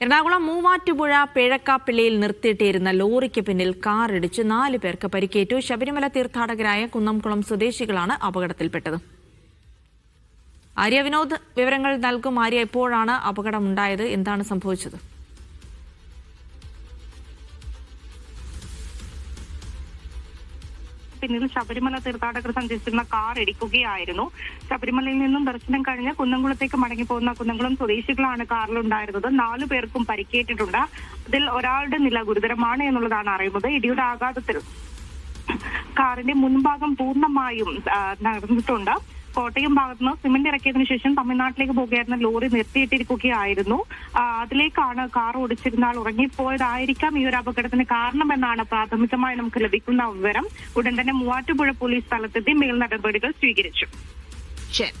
എറണാകുളം മൂവാറ്റുപുഴ പിഴക്കാപ്പിള്ളിയിൽ നിർത്തിയിട്ടിരുന്ന ലോറിക്ക് പിന്നിൽ കാർ ഇടിച്ച് നാല് പേർക്ക് പരിക്കേറ്റു. ശബരിമല തീർത്ഥാടകരായ കുന്നംകുളം സ്വദേശികളാണ് അപകടത്തിൽപ്പെട്ടത്. ആര്യ വിനോദ് വിവരങ്ങൾ നൽകും. ആര്യ എപ്പോഴാണ് അപകടമുണ്ടായത്. എന്താണ് സംഭവിച്ചത്? പിന്നിൽ ശബരിമല തീർത്ഥാടകർ സഞ്ചരിച്ചിരുന്ന കാർ ഇടിക്കുകയായിരുന്നു. ശബരിമലയിൽ നിന്നും ദർശനം കഴിഞ്ഞ് കുന്നംകുളത്തേക്ക് മടങ്ങിപ്പോകുന്ന കുന്നംകുളം സ്വദേശികളാണ് കാറിലുണ്ടായിരുന്നത് നാലു പേർക്കും പരിക്കേറ്റിട്ടുണ്ട്. അതിൽ ഒരാളുടെ നില ഗുരുതരമാണ് എന്നുള്ളതാണ് അറിയുന്നത്. ഇടിയുടെ ആഘാതത്തിൽ കാറിന്റെ മുൻഭാഗം പൂർണമായും നടന്നിട്ടുണ്ട് കോട്ടയം ഭാഗത്ത് നിന്ന് സിമന്റ് ഇറക്കിയതിനു ശേഷം തമിഴ്നാട്ടിലേക്ക് പോകുകയായിരുന്ന ലോറി നിർത്തിയിട്ടിരിക്കുകയായിരുന്നു. അതിലേക്കാണ് കാർ ഓടിച്ചിരുന്ന ആൾ ഉറങ്ങിപ്പോയതായിരിക്കാം. ഈ ഒരു അപകടത്തിന് കാരണമെന്നാണ് പ്രാഥമികമായി നമുക്ക് ലഭിക്കുന്ന വിവരം. ഉടൻ തന്നെ മൂവാറ്റുപുഴ പോലീസ് സ്ഥലത്തെത്തി മേൽ നടപടികൾ സ്വീകരിച്ചു. ശരി.